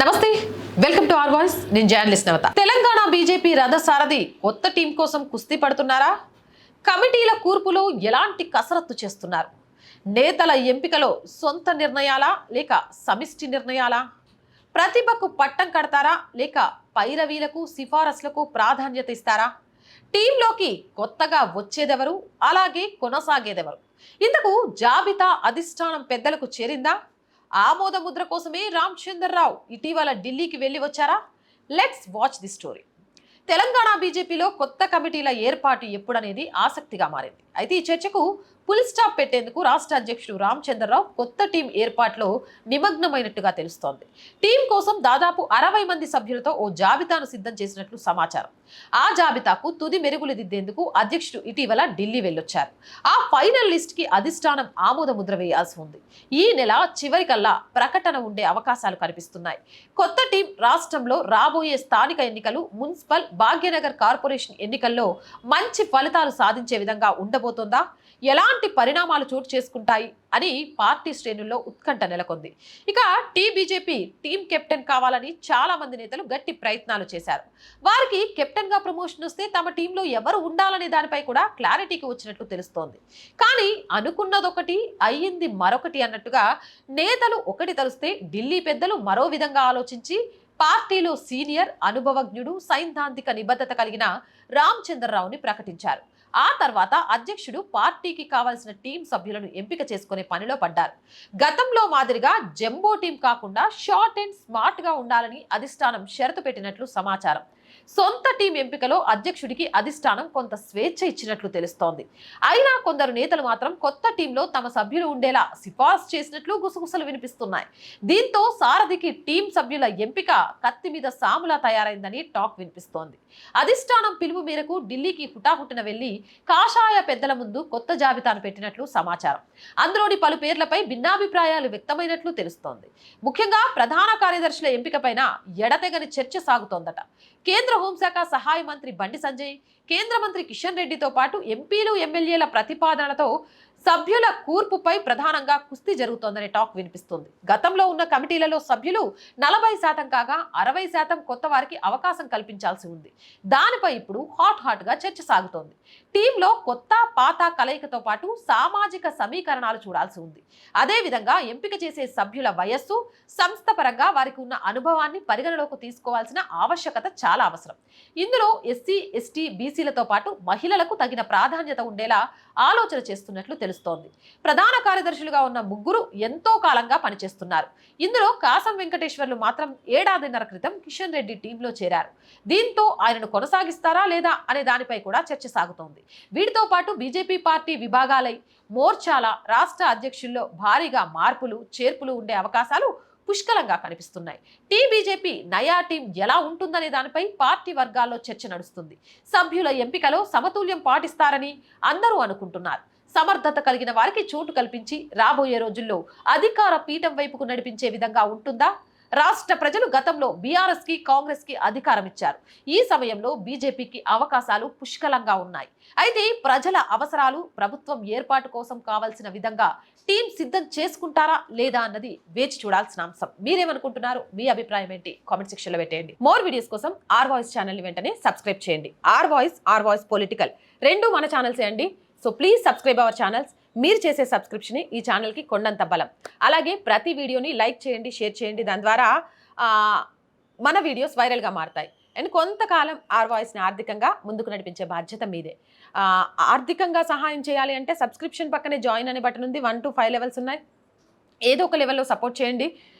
నమస్తే welcome to R voice. నేను journalist Navatha. Telangana BJP రథసారథి కొత్త టీం కోసం కుస్తీ పడుతున్నారా? కమిటీల కూర్పులో ఎలాంటి కసరత్తు చేస్తున్నారు? నేతల ఎంపికలో సొంత నిర్ణయాలా లేక సమిష్టి నిర్ణయాలా? ప్రతిభకు పట్టం కడతారా లేక పైరవీలకు సిఫారసులకు ప్రాధాన్యత ఇస్తారా? టీంలోకి కొత్తగా వచ్చేదెవరు? అలాగే కొనసాగేదెవరు? ఇందుకు జాబితా అధిష్టానం పెద్దలకు చేరిందా? ఆమోద ముద్ర కోసమే రామచంద్రరావు ఇటీవల ఢిల్లీకి వెళ్ళి వచ్చారా? Let's watch the story Telangana బీజేపీలో కొత్త కమిటీల ఏర్పాటు ఎప్పుడనేది ఆసక్తిగా మారింది. అయితే ఈ చర్చకు పులి స్టాప్ పెట్టేందుకు రాష్ట్ర అధ్యక్షుడు రామచంద్రరావు కొత్త టీం ఏర్పాట్లో నిమగ్నమైనట్టుగా తెలుస్తోంది. టీం కోసం దాదాపు అరవై మంది సభ్యులతో ఓ జాబితాను సిద్ధం చేసినట్లు సమాచారం. ఆ జాబితాకు తుది మెరుగులు దిద్దేందుకు అధ్యక్షుడు ఇటీవల ఢిల్లీ వెళ్ళొచ్చారు. ఆ ఫైనల్ లిస్ట్కి అధిష్టానం ఆమోద ముద్ర వేయాల్సి ఉంది. ఈ నెల చివరికల్లా ప్రకటన ఉండే అవకాశాలు కనిపిస్తున్నాయి. కొత్త టీం రాష్ట్రంలో రాబోయే స్థానిక ఎన్నికలు మున్సిపల్ భాగ్యనగర్ కార్పొరేషన్ ఎన్నికల్లో మంచి ఫలితాలు సాధించే విధంగా ఉండబోతోందా? ఎలా ఎలాంటి పరిణామాలు చోటు చేసుకుంటాయి అని పార్టీ శ్రేణుల్లో ఉత్కంఠ నెలకొంది. ఇక టీ బీజేపీ టీం కెప్టెన్ కావాలని చాలా మంది నేతలు గట్టి ప్రయత్నాలు చేశారు. వారికి కెప్టెన్గా ప్రమోషన్ వస్తే తమ టీంలో ఎవరు ఉండాలనే దానిపై కూడా క్లారిటీకి వచ్చినట్లు తెలుస్తోంది. కానీ అనుకున్నదొకటి అయ్యింది మరొకటి అన్నట్టుగా నేతలు ఒకటి తలుస్తే ఢిల్లీ పెద్దలు మరో విధంగా ఆలోచించి పార్టీలో సీనియర్ అనుభవజ్ఞుడు సైద్ధాంతిక నిబద్ధత కలిగిన రామచంద్రరావుని ప్రకటించారు. ఆ తర్వాత అధ్యక్షుడు పార్టీకి కావాల్సిన టీం సభ్యులను ఎంపిక చేసుకునే పనిలో పడ్డారు. గతంలో మాదిరిగా జంబో టీం కాకుండా షార్ట్ అండ్ స్మార్ట్గా ఉండాలని అధిష్టానం షరతు పెట్టినట్లు సమాచారం. సొంత టీం ఎంపికలో అధ్యక్షుడికి అధిష్టానం కొంత స్వేచ్ఛ ఇచ్చినట్లు తెలుస్తోంది. అయినా కొందరు నేతలు మాత్రం కొత్త టీంలో తమ సభ్యులు ఉండేలా సిఫార్సు చేసినట్లు గుసగుసలు వినిపిస్తున్నాయి. దీంతో సారథికి టీం సభ్యుల ఎంపిక కత్తి మీద సాములా తయారైందని టాక్ వినిపిస్తోంది. అధిష్టానం పిలుపు మేరకు ఢిల్లీకి హుటాహుటిన వెళ్ళి కాషాయ పెద్దల ముందు కొత్త జాబితాను పెట్టినట్లు సమాచారం. అందులోని పలు పేర్లపై భిన్నాభిప్రాయాలు వ్యక్తమైనట్లు తెలుస్తోంది. ముఖ్యంగా ప్రధాన కార్యదర్శుల ఎంపికపైన ఎడతెగని చర్చ సాగుతోందట. కేంద్ర హోంశాఖ సహాయ మంత్రి బండి సంజయ్ కేంద్ర మంత్రి కిషన్ రెడ్డితో పాటు ఎంపీలు ఎమ్మెల్యేల ప్రతిపాదనలతో సభ్యుల కూర్పుపై ప్రధానంగా కుస్తీ జరుగుతోందనే టాక్ వినిపిస్తుంది. గతంలో ఉన్న కమిటీలలో సభ్యులు నలభై శాతం కాగా అరవై శాతం కొత్త వారికి అవకాశం కల్పించాల్సి ఉంది. దానిపై ఇప్పుడు హాట్ హాట్గా చర్చ సాగుతోంది. టీంలో కొత్త పాత కలయికతో పాటు సామాజిక సమీకరణాలు చూడాల్సి ఉంది. అదేవిధంగా ఎంపిక చేసే సభ్యుల వయస్సు సంస్థ పరంగా వారికి ఉన్న అనుభవాన్ని పరిగణలోకి తీసుకోవాల్సిన ఆవశ్యకత చాలా అవసరం. ఇందులో ఎస్సీ ఎస్టీ బీసీలతో పాటు మహిళలకు తగిన ప్రాధాన్యత ఉండేలా ఆలోచన చేస్తున్నట్లు తెలుస్తోంది ప్రధాన కార్యదర్శులుగా ఉన్న ముగ్గురు ఎంతో కాలంగా పనిచేస్తున్నారు. ఇందులో కాసం వెంకటేశ్వర్లు మాత్రం ఏడాదిన్నర క్రితం కిషన్ రెడ్డి టీంలో చేరారు. దీంతో ఆయనను కొనసాగిస్తారా లేదా అనే దానిపై కూడా చర్చ సాగుతోంది. వీటితో పాటు బీజేపీ పార్టీ విభాగాలై మోర్చాల రాష్ట్ర అధ్యక్షుల్లో భారీగా మార్పులు చేర్పులు ఉండే అవకాశాలు పుష్కలంగా కనిపిస్తున్నాయి. టీ బీజేపీ నయా టీం ఎలా ఉంటుందనే దానిపై పార్టీ వర్గాల్లో చర్చ నడుస్తుంది. సభ్యుల ఎంపికలో సమతుల్యం పాటిస్తారని అందరూ అనుకుంటున్నారు. సమర్థత కలిగిన వారికి చోటు కల్పించి రాబోయే రోజుల్లో అధికార పీఠం వైపుకు నడిపించే విధంగా ఉంటుందా? రాష్ట్ర ప్రజలు గతంలో బీఆర్ఎస్కి కాంగ్రెస్కి అధికారం ఇచ్చారు. ఈ సమయంలో బీజేపీకి అవకాశాలు పుష్కలంగా ఉన్నాయి. అయితే ప్రజల అవసరాలు ప్రభుత్వం ఏర్పాటు కోసం కావాల్సిన విధంగా టీం సిద్ధం చేసుకుంటారా లేదా అన్నది వేచి చూడాల్సిన అంశం. మీరేమనుకుంటున్నారు? మీ అభిప్రాయం ఏంటి? కామెంట్ సెక్షన్లో పెట్టేయండి. మోర్ వీడియోస్ కోసం ఆర్ వాయిస్ ఛానల్ని వెంటనే సబ్స్క్రైబ్ చేయండి. R voice R voice political రెండు మన ఛానల్స్ అండి. So please subscribe our channels మీరు చేసే సబ్స్క్రిప్షన్ ఈ ఛానల్కి కొండంత బలం. అలాగే ప్రతి వీడియోని లైక్ చేయండి షేర్ చేయండి. దాని ద్వారా మన వీడియోస్ వైరల్గా మారుతాయి. అండ్ కొంతకాలం ఆర్ వాయిస్ని ఆర్థికంగా ముందుకు నడిపించే బాధ్యత మీదే. ఆర్థికంగా సహాయం చేయాలి అంటే సబ్స్క్రిప్షన్ పక్కనే జాయిన్ అనే బటన్ ఉంది. వన్ టు ఫైవ్ లెవెల్స్ ఉన్నాయి. ఏదో ఒక లెవెల్లో సపోర్ట్ చేయండి.